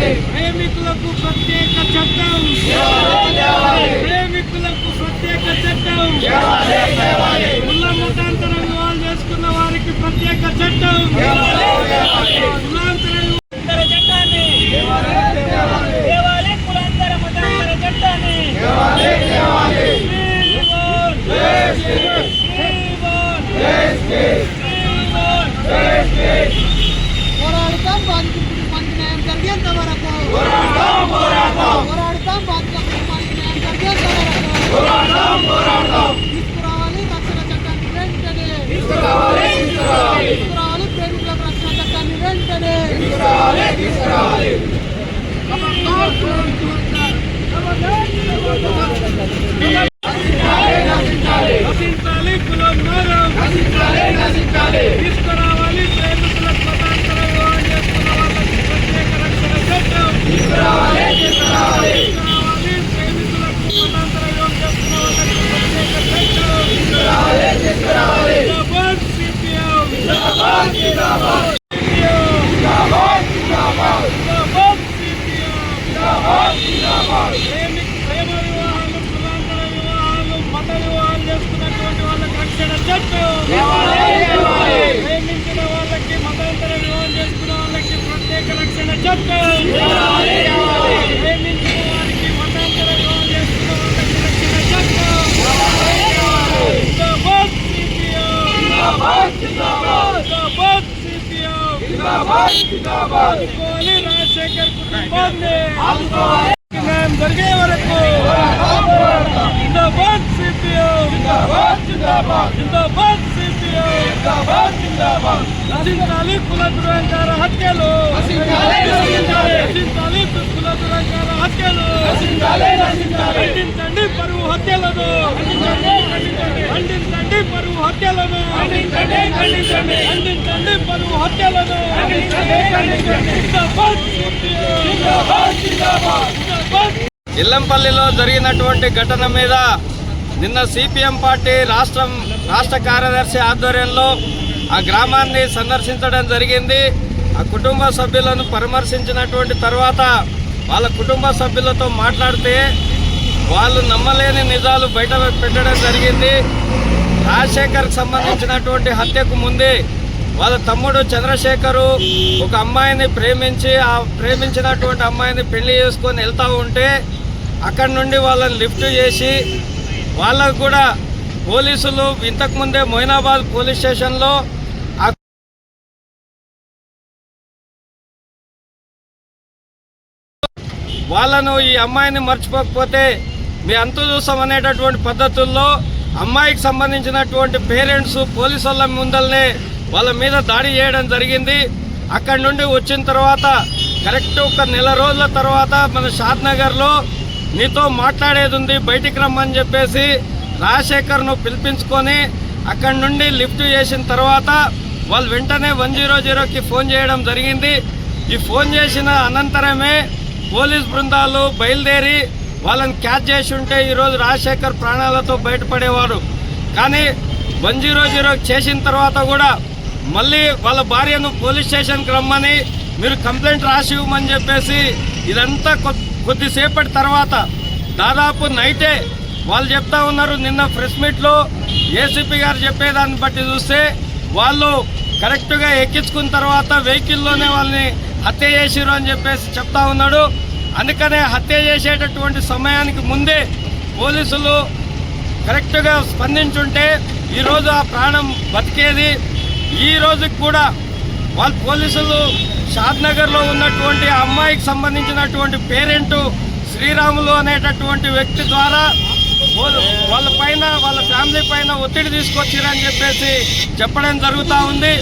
ప్రేమికులకు ప్రత్యేక చట్టం. ప్రేమికులకు ప్రత్యేక చట్టం. కుల మతాంతర వివాహాలు చేసుకున్న వారికి ప్రత్యేక చట్టం. కులాంతర たまたまに! రాజశేఖర్ కుటుంబాన్ని న్యాయం జరిగే వరకు జిందాబాద్. సిపిఎం. జిందాబాద్. సిపిఎం నశించాలి కుల దురంకార హత్యలు. నశించాలి కుల దురంకార హత్యలు. ఖండించండి పరువు హత్యలను. ఖండించండి పరువు హత్యలను. ఖండించండి పరువు హత్యలను జిందాబాద్ సిపిఎం జిందాబాద్ ఇల్లంపల్లిలో జరిగినటువంటి ఘటన మీద నిన్న సిపిఎం పార్టీ రాష్ట్రం రాష్ట్ర కార్యదర్శి ఆధ్వర్యంలో ఆ గ్రామాన్ని సందర్శించడం జరిగింది. ఆ కుటుంబ సభ్యులను పరామర్శించినటువంటి తర్వాత వాళ్ళ కుటుంబ సభ్యులతో మాట్లాడితే వాళ్ళు నమ్మలేని నిజాలు బయట పెట్టడం జరిగింది. రాజశేఖర్కి సంబంధించినటువంటి హత్యకు ముందే వాళ్ళ తమ్ముడు చంద్రశేఖరు ఒక అమ్మాయిని ప్రేమించి ఆ ప్రేమించినటువంటి అమ్మాయిని పెళ్ళి చేసుకొని వెళ్తూ ఉంటే అక్కడి నుండి వాళ్ళని లిఫ్ట్ చేసి వాళ్ళకు కూడా పోలీసులు ఇంతకుముందే మొయినాబాద్ పోలీస్ స్టేషన్లో వాళ్ళను ఈ అమ్మాయిని మర్చిపోకపోతే మీ అంతు చూసామనేటటువంటి పద్ధతుల్లో అమ్మాయికి సంబంధించినటువంటి పేరెంట్స్ పోలీసు వాళ్ళ ముందల్నే వాళ్ళ మీద దాడి చేయడం జరిగింది. అక్కడి నుండి వచ్చిన తర్వాత కరెక్ట్ ఒక నెల రోజుల తర్వాత మన షాద్ నగర్లో నీతో మాట్లాడేది ఉంది బయటికి రమ్మని చెప్పేసి రాజశేఖర్ను పిలిపించుకొని అక్కడి నుండి లిఫ్ట్ చేసిన తర్వాత వాళ్ళు వెంటనే వన్ జీరో జీరోకి ఫోన్ చేయడం జరిగింది. ఈ ఫోన్ చేసిన అనంతరమే పోలీస్ బృందాలు బయలుదేరి వాళ్ళని క్యాచ్ చేసి ఉంటే ఈరోజు రాజశేఖర్ ప్రాణాలతో బయటపడేవారు కానీ వన్ జీరో జీరో చేసిన తర్వాత కూడా మళ్ళీ వాళ్ళ భార్యను పోలీస్ స్టేషన్కి రమ్మని మీరు కంప్లైంట్ రాసి ఇవ్వమని చెప్పేసి ఇదంతా కొ- కొద్దిసేపటి తర్వాత దాదాపు నైటే వాళ్ళు చెప్తా ఉన్నారు. నిన్న ప్రెస్ మీట్లో ఏసీపీ గారు చెప్పేదాన్ని బట్టి చూస్తే వాళ్ళు కరెక్ట్గా ఎక్కించుకున్న తర్వాత వెహికల్లోనే వాళ్ళని హత్య చేసిరు అని చెప్పేసి చెప్తా ఉన్నాడు. అందుకనే హత్య చేసేటటువంటి సమయానికి ముందే పోలీసులు కరెక్ట్గా స్పందించుంటే ఈరోజు ఆ ప్రాణం బతికేది. ఈ రోజుకి కూడా వాళ్ళ పోలీసులు షాద్నగర్లో ఉన్నటువంటి ఆ అమ్మాయికి సంబంధించినటువంటి పేరెంటు శ్రీరాములు అనేటటువంటి వ్యక్తి ద్వారా వాళ్ళ- వాళ్ళ పైన వాళ్ళ ఫ్యామిలీ పైన ఒత్తిడి తీసుకొచ్చిరని చెప్పేసి చెప్పడం జరుగుతూ ఉంది.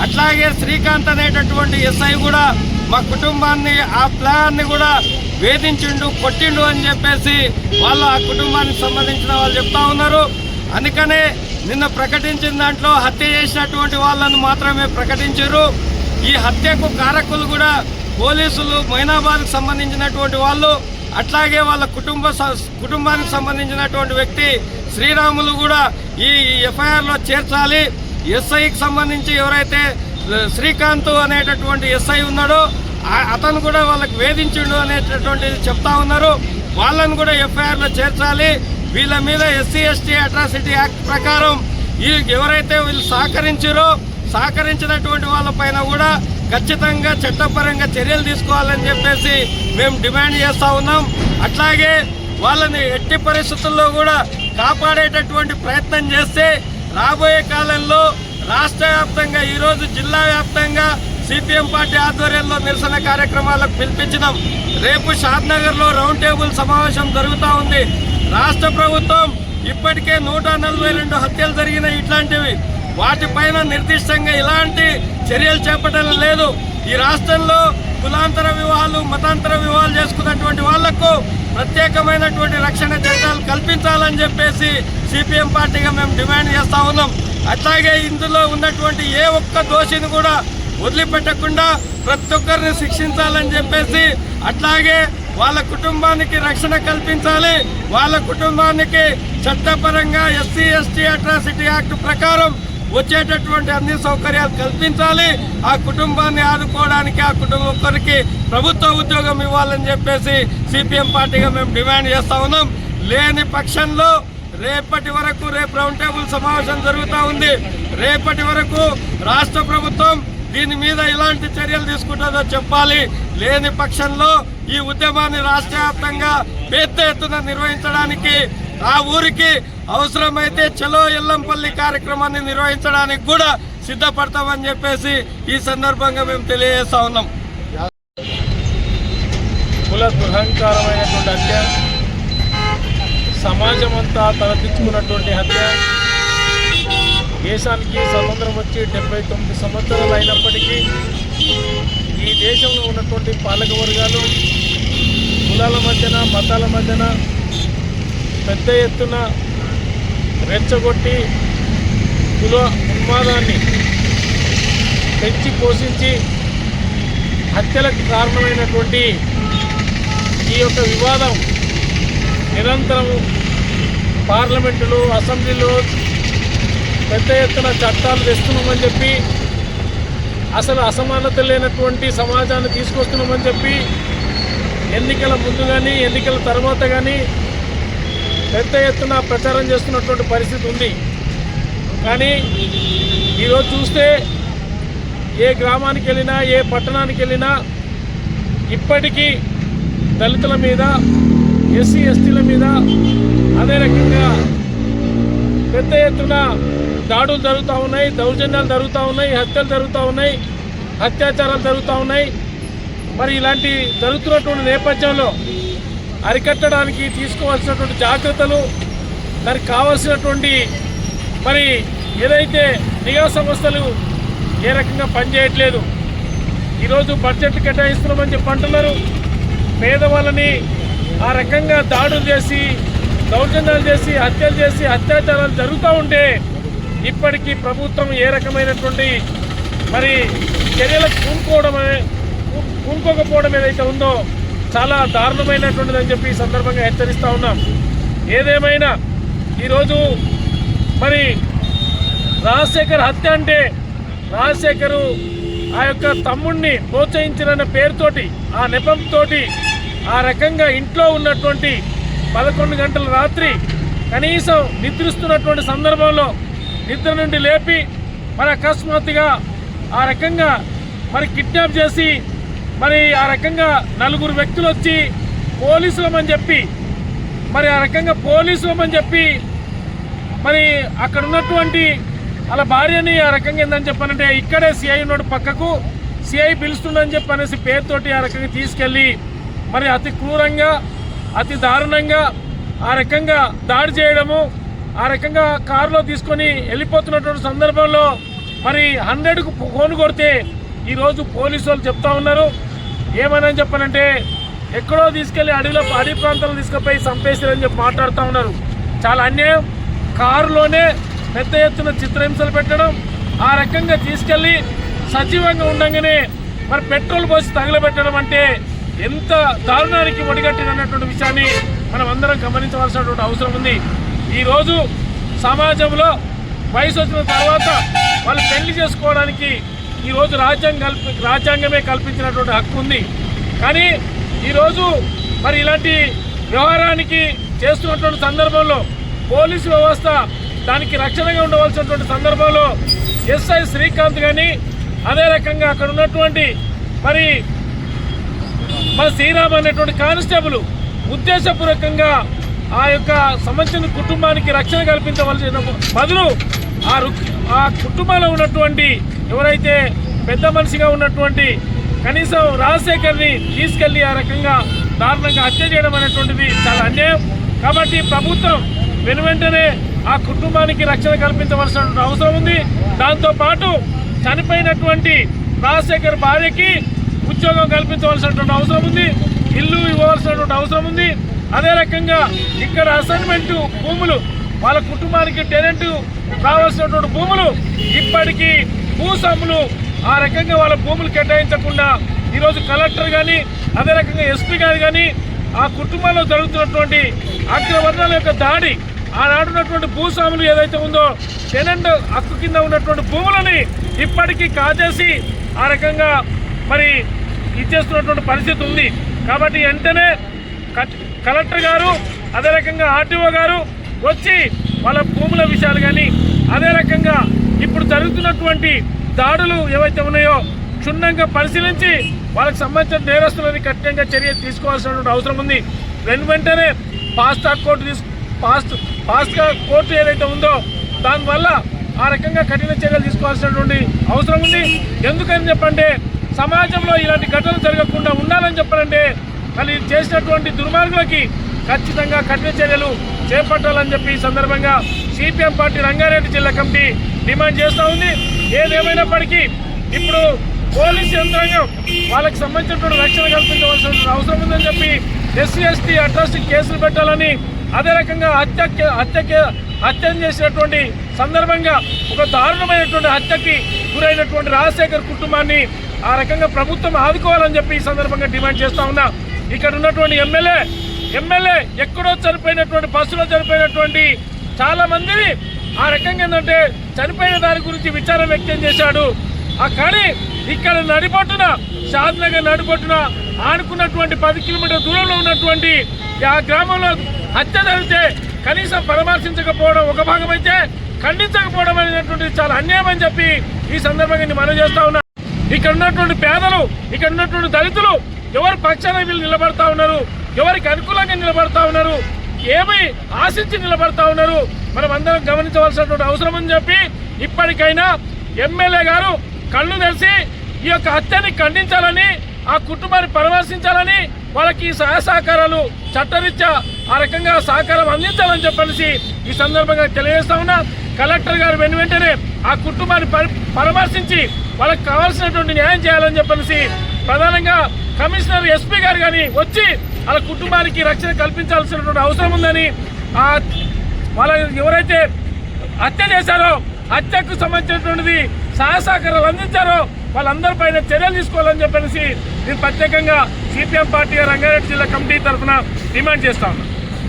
అట్లాగే శ్రీకాంత్ అనేటటువంటి ఎస్ఐ కూడా మా కుటుంబాన్ని ఆ ప్లాన్ని కూడా వేధించిండు కొట్టిండు అని చెప్పేసి వాళ్ళు ఆ కుటుంబానికి సంబంధించిన వాళ్ళు చెప్తా ఉన్నారు. అందుకనే నిన్న ప్రకటించిన దాంట్లో హత్య చేసినటువంటి వాళ్ళను మాత్రమే ప్రకటించారు. ఈ హత్యకు కారకులు కూడా పోలీసులు మైనాబాద్కు సంబంధించినటువంటి వాళ్ళు అట్లాగే వాళ్ళ కుటుంబ స- కుటుంబానికి సంబంధించినటువంటి వ్యక్తి శ్రీరాములు కూడా ఈ ఎఫ్ఐఆర్లో చేర్చాలి. ఎస్ఐకి సంబంధించి ఎవరైతే శ్రీకాంత్ అనేటటువంటి ఎస్ఐ ఉన్నాడో అతను కూడా వాళ్ళకి వేధించిండు అనేటటువంటిది చెప్తా ఉన్నారు. వాళ్ళను కూడా ఎఫ్ఐఆర్లో చేర్చాలి. వీళ్ళ మీద ఎస్సీ ఎస్టీ అట్రాసిటీ యాక్ట్ ప్రకారం ఈ ఎవరైతే వీళ్ళు సహకరించారో సహకరించినటువంటి వాళ్ళపైన కూడా ఖచ్చితంగా చట్టపరంగా చర్యలు తీసుకోవాలని చెప్పేసి మేము డిమాండ్ చేస్తూ ఉన్నాం. అట్లాగే వాళ్ళని ఎట్టి పరిస్థితుల్లో కూడా కాపాడేటటువంటి ప్రయత్నం చేస్తే రాబోయే కాలంలో రాష్ట్ర వ్యాప్తంగా ఈరోజు జిల్లా వ్యాప్తంగా సిపిఎం పార్టీ ఆధ్వర్యంలో నిరసన కార్యక్రమాలకు పిలిపించినాం. రేపు షాద్నగర్లో రౌండ్ టేబుల్ సమావేశం జరుగుతూ ఉంది. రాష్ట్ర ప్రభుత్వం ఇప్పటికే నూట నలభై రెండు హత్యలు జరిగిన ఇట్లాంటివి. వాటిపైన నిర్దిష్టంగా ఇలాంటి చర్యలు చేపట్టడం లేదు. ఈ రాష్ట్రంలో కులాంతర వివాహాలు మతాంతర వివాహాలు చేసుకున్నటువంటి వాళ్ళకు ప్రత్యేకమైనటువంటి రక్షణ చట్టాలు కల్పించాలని చెప్పేసి సిపిఎం పార్టీగా మేము డిమాండ్ చేస్తా ఉన్నాం. అట్లాగే ఇందులో ఉన్నటువంటి ఏ ఒక్క దోషిని కూడా వదిలిపెట్టకుండా ప్రతి ఒక్కరిని శిక్షించాలని చెప్పేసి అట్లాగే వాళ్ళ కుటుంబానికి రక్షణ కల్పించాలి. వాళ్ళ కుటుంబానికి చట్టపరంగా ఎస్సీ ఎస్టీ అట్రాసిటీ యాక్ట్ ప్రకారం వచ్చేటటువంటి అన్ని సౌకర్యాలు కల్పించాలి. ఆ కుటుంబాన్ని ఆదుకోవడానికి ఆ కుటుంబం ఒక్కరికి ప్రభుత్వ ఉద్యోగం ఇవ్వాలని చెప్పేసి సిపిఎం పార్టీగా మేము డిమాండ్ చేస్తా ఉన్నాం. లేని పక్షంలో రేపటి వరకు రేపు రౌండ్ టేబుల్ సమావేశం జరుగుతూ ఉంది. రేపటి వరకు రాష్ట్ర ప్రభుత్వం దీని మీద ఎలాంటి చర్యలు తీసుకుంటుందో చెప్పాలి. లేని పక్షంలో ఈ ఉద్యమాన్ని రాష్ట్ర వ్యాప్తంగా పెద్ద ఎత్తున నిర్వహించడానికి ఆ ఊరికి అవసరమైతే చలో ఎల్లంపల్లి కార్యక్రమాన్ని నిర్వహించడానికి కూడా సిద్ధపడతామని చెప్పేసి ఈ సందర్భంగా మేము తెలియజేస్తా ఉన్నాం. కుల దురహంకారమైనటువంటి హత్య సమాజం అంతా తలదించుకున్నటువంటి హత్య దేశానికి స్వతంత్రం వచ్చి డెబ్బై తొమ్మిది సంవత్సరాలు అయినప్పటికీ ఈ దేశంలో ఉన్నటువంటి పాలక వర్గాలు కులాల మధ్యన మతాల మధ్యన పెద్ద ఎత్తున రెచ్చగొట్టి కుల ఉన్మాదాన్ని పెంచి పోషించి హత్యలకు కారణమైనటువంటి ఈ యొక్క వివాదం నిరంతరం పార్లమెంటులో అసెంబ్లీలో పెద్ద ఎత్తున చట్టాలు తెస్తున్నామని చెప్పి అసలు అసమానత లేనటువంటి సమాజాన్ని తీసుకొస్తున్నామని చెప్పి ఎన్నికల ముందు కానీ ఎన్నికల తర్వాత కానీ పెద్ద ఎత్తున ప్రచారం చేస్తున్నటువంటి పరిస్థితి ఉంది. కానీ ఈరోజు చూస్తే ఏ గ్రామానికి వెళ్ళినా ఏ పట్టణానికి వెళ్ళినా ఇప్పటికీ దళితుల మీద ఎస్సీ ఎస్టీల మీద అదే రకంగా పెద్ద ఎత్తున దాడులు జరుగుతూ ఉన్నాయి దౌర్జన్యాలు జరుగుతూ ఉన్నాయి హత్యలు జరుగుతూ ఉన్నాయి అత్యాచారాలు జరుగుతూ ఉన్నాయి. మరి ఇలాంటి జరుగుతున్నటువంటి నేపథ్యంలో అరికట్టడానికి తీసుకోవాల్సినటువంటి జాగ్రత్తలు దానికి కావాల్సినటువంటి మరి ఏదైతే నిఘా సంస్థలు ఏ రకంగా పనిచేయట్లేదు ఈరోజు బడ్జెట్ కేటాయిస్తున్నామని చెప్పి అంటున్నారు. పేదవాళ్ళని ఆ రకంగా దాడులు చేసి దౌర్జన్యాలు చేసి హత్యలు చేసి అత్యాచారాలు జరుగుతూ ఉంటే ఇప్పటికీ ప్రభుత్వం ఏ రకమైనటువంటి మరి చర్యలకు పూనుకోవడమే కూనుకోకపోవడం పూనుకోకపోవడం ఏదైతే ఉందో చాలా దారుణమైనటువంటిది అని చెప్పి ఈ సందర్భంగా హెచ్చరిస్తూ ఉన్నాం. ఏదేమైనా ఈరోజు మరి రాజశేఖర్ హత్య అంటే రాజశేఖరు ఆ యొక్క తమ్ముణ్ణి ప్రోత్సహించిన పేరుతోటి ఆ నెపంతో ఆ రకంగా ఇంట్లో ఉన్నటువంటి పదకొండు గంటల రాత్రి కనీసం నిద్రిస్తున్నటువంటి సందర్భంలో నిద్ర నుండి లేపి మరి అకస్మాత్తుగా ఆ రకంగా మరి కిడ్నాప్ చేసి మరి ఆ రకంగా నలుగురు వ్యక్తులు వచ్చి పోలీసులమని చెప్పి మరి ఆ రకంగా పోలీసులమని చెప్పి మరి అక్కడ ఉన్నటువంటి వాళ్ళ భార్యని ఆ రకంగా ఏందని చెప్పానంటే ఇక్కడే సిఐ ఉన్నాడు పక్కకు. సిఐ పిలుస్తుండని చెప్పి అనేసి పేరుతోటి ఆ రకంగా తీసుకెళ్ళి మరి అతి క్రూరంగా అతి దారుణంగా ఆ రకంగా దాడి చేయడము ఆ రకంగా కారులో తీసుకొని వెళ్ళిపోతున్నటువంటి సందర్భంలో మరి హండ్రెడ్కు ఫోన్ కొడితే ఈరోజు పోలీసు వాళ్ళు చెప్తా ఉన్నారు. ఏమని చెప్పనంటే ఎక్కడో తీసుకెళ్ళి అడవిలో అడవి ప్రాంతాలు తీసుకుపోయి చంపేశారని చెప్పి మాట్లాడుతూ ఉన్నారు. చాలా అన్యాయం. కారులోనే పెద్ద ఎత్తున చిత్రహింసలు పెట్టడం ఆ రకంగా తీసుకెళ్ళి సజీవంగా ఉండగానే మరి పెట్రోల్ పోసి తగలబెట్టడం అంటే ఎంత దారుణానికి ఒడిగట్టినటువంటి విషయాన్ని మనం అందరం గమనించవలసినటువంటి అవసరం ఉంది. ఈరోజు సమాజంలో వయసు వచ్చిన తర్వాత వాళ్ళు పెళ్ళి చేసుకోవడానికి ఈరోజు రాజ్యాంగం కల్పి రాజ్యాంగమే కల్పించినటువంటి హక్కు ఉంది. కానీ ఈరోజు మరి ఇలాంటి వ్యవహారానికి చేస్తున్నటువంటి సందర్భంలో పోలీసు వ్యవస్థ దానికి రక్షణగా ఉండవలసినటువంటి సందర్భంలో ఎస్ఐ శ్రీకాంత్ కానీ అదే రకంగా అక్కడ ఉన్నటువంటి మరి మన శ్రీరామ్ అనేటువంటి కానిస్టేబుల్ ఉద్దేశపూర్వకంగా ఆ యొక్క సంబంధించిన కుటుంబానికి రక్షణ కల్పించవలసిన బదులు ఆ రు- ఆ కుటుంబంలో ఉన్నటువంటి ఎవరైతే పెద్ద మనిషిగా ఉన్నటువంటి కనీసం రాజశేఖర్ని తీసుకెళ్ళి ఆ రకంగా దారుణంగా హత్య చేయడం అనేటువంటిది చాలా అన్యాయం. కాబట్టి ప్రభుత్వం వెను వెంటనే ఆ కుటుంబానికి రక్షణ కల్పించవలసిన అవసరం ఉంది. దాంతోపాటు చనిపోయినటువంటి రాజశేఖర్ భార్యకి ఉద్యోగం కల్పించవలసినటువంటి అవసరం ఉంది. ఇల్లు ఇవ్వవలసినటువంటి అవసరం ఉంది. అదే రకంగా ఇక్కడ అసైన్మెంట్ భూములు వాళ్ళ కుటుంబానికి టెనెంట్ కావాల్సినటువంటి భూములు ఇప్పటికీ భూస్వాములు ఆ రకంగా వాళ్ళ భూములు కేటాయించకుండా ఈరోజు కలెక్టర్ కానీ అదే రకంగా ఎస్పీ గారు కానీ ఆ కుటుంబంలో జరుగుతున్నటువంటి అగ్రవర్ణాల యొక్క దాడి ఆనాడున్నటువంటి భూస్వాములు ఏదైతే ఉందో టెనెంట్ హక్కు కింద ఉన్నటువంటి భూములని ఇప్పటికీ కాజేసి ఆ రకంగా మరి ఇచ్చేస్తున్నటువంటి పరిస్థితి ఉంది. కాబట్టి వెంటనే కలెక్టర్ గారు అదే రకంగా ఆర్టీఓ గారు వచ్చి వాళ్ళ భూముల విషయాలు కానీ అదే రకంగా ఇప్పుడు జరుగుతున్నటువంటి దాడులు ఏవైతే ఉన్నాయో క్షుణ్ణంగా పరిశీలించి వాళ్ళకి సంబంధించిన నేరస్తులని కఠినంగా చర్య తీసుకోవాల్సినటువంటి అవసరం ఉంది. వెను వెంటనే ఫాస్ట్ కోర్టు తీసు పాస్ట్ ఫాస్ట్ కోర్టు ఏదైతే ఉందో దానివల్ల ఆ రకంగా కఠిన చర్యలు తీసుకోవాల్సినటువంటి అవసరం ఉంది. ఎందుకని చెప్పంటే సమాజంలో ఇలాంటి ఘటనలు జరగకుండా ఉండాలని చెప్పాలంటే మరి చేసినటువంటి దుర్మార్గులకి ఖచ్చితంగా కఠిన చర్యలు చేపట్టాలని చెప్పి ఈ సందర్భంగా సిపిఎం పార్టీ రంగారెడ్డి జిల్లా కమిటీ డిమాండ్ చేస్తూ ఉంది. ఏదేమైనప్పటికీ ఇప్పుడు పోలీస్ యంత్రాంగం వాళ్ళకి సంబంధించినటువంటి రక్షణ కల్పించవలసిన అవసరం ఉందని చెప్పి ఎస్సీ ఎస్టీ అట్రాసిటీ కేసులు పెట్టాలని అదే రకంగా హత్య హత్య హత్యను చేసినటువంటి సందర్భంగా ఒక దారుణమైనటువంటి హత్యకి గురైనటువంటి రాజశేఖర్ కుటుంబాన్ని ఆ రకంగా ప్రభుత్వం ఆదుకోవాలని చెప్పి ఈ సందర్భంగా డిమాండ్ చేస్తా ఉన్నా. ఇక్కడ ఉన్నటువంటి ఎమ్మెల్యే ఎమ్మెల్యే ఎక్కడో చనిపోయినటువంటి బస్సులో చనిపోయినటువంటి చాలామంది ఆ రకంగా ఏంటంటే చనిపోయిన దాని గురించి విచారం వ్యక్తం చేశాడు. ఆ కానీ ఇక్కడ నడిపొట్టున షాద్నగర్ నడిపట్టున ఆనుకున్నటువంటి పది కిలోమీటర్ దూరంలో ఉన్నటువంటి ఆ గ్రామంలో హత్య జరిగితే కనీసం పరామర్శించకపోవడం ఒక భాగం అయితే ఖండించకపోవడం అనేటువంటిది చాలా అన్యాయం అని చెప్పి ఈ సందర్భంగా నేను మనం చేస్తా ఉన్నా. ఇక్కడ ఉన్నటువంటి పేదలు ఇక్కడ ఉన్నటువంటి దళితులు ఎవరి పక్షాన వీళ్ళు నిలబడతా ఉన్నారు? ఎవరికి అనుకూలంగా నిలబడతా ఉన్నారు? ఏమి ఆశించి నిలబడతా ఉన్నారు? మనం అందరం గమనించవలసినటువంటి అవసరం అని చెప్పి ఇప్పటికైనా ఎమ్మెల్యే గారు కళ్ళు తెరిచి ఈ యొక్క హత్యని ఖండించాలని ఆ కుటుంబాన్ని పరామర్శించాలని వాళ్ళకి ఈ సహాయ సహకారాలు చట్టరీత్యా ఆ రకంగా సహకారం అందించాలని చెప్పేసి ఈ సందర్భంగా తెలియజేస్తా ఉన్నా. కలెక్టర్ గారు వెను వెంటనే ఆ కుటుంబాన్ని పరామర్శించి వాళ్ళకి కావాల్సినటువంటి న్యాయం చేయాలని చెప్పేసి ప్రధానంగా కమిషనర్ ఎస్పీ గారు కానీ వచ్చి వాళ్ళ కుటుంబానికి రక్షణ కల్పించాల్సినటువంటి అవసరం ఉందని వాళ్ళ ఎవరైతే హత్య చేశారో హత్యకు సంబంధించినటువంటిది సహసహకారాలు సహకారాలు అందించారో వాళ్ళందరిపైన చర్యలు తీసుకోవాలని చెప్పేసి నేను ప్రత్యేకంగా సిపిఎం పార్టీ రంగారెడ్డి జిల్లా కమిటీ తరఫున డిమాండ్ చేస్తా ఉన్నాను.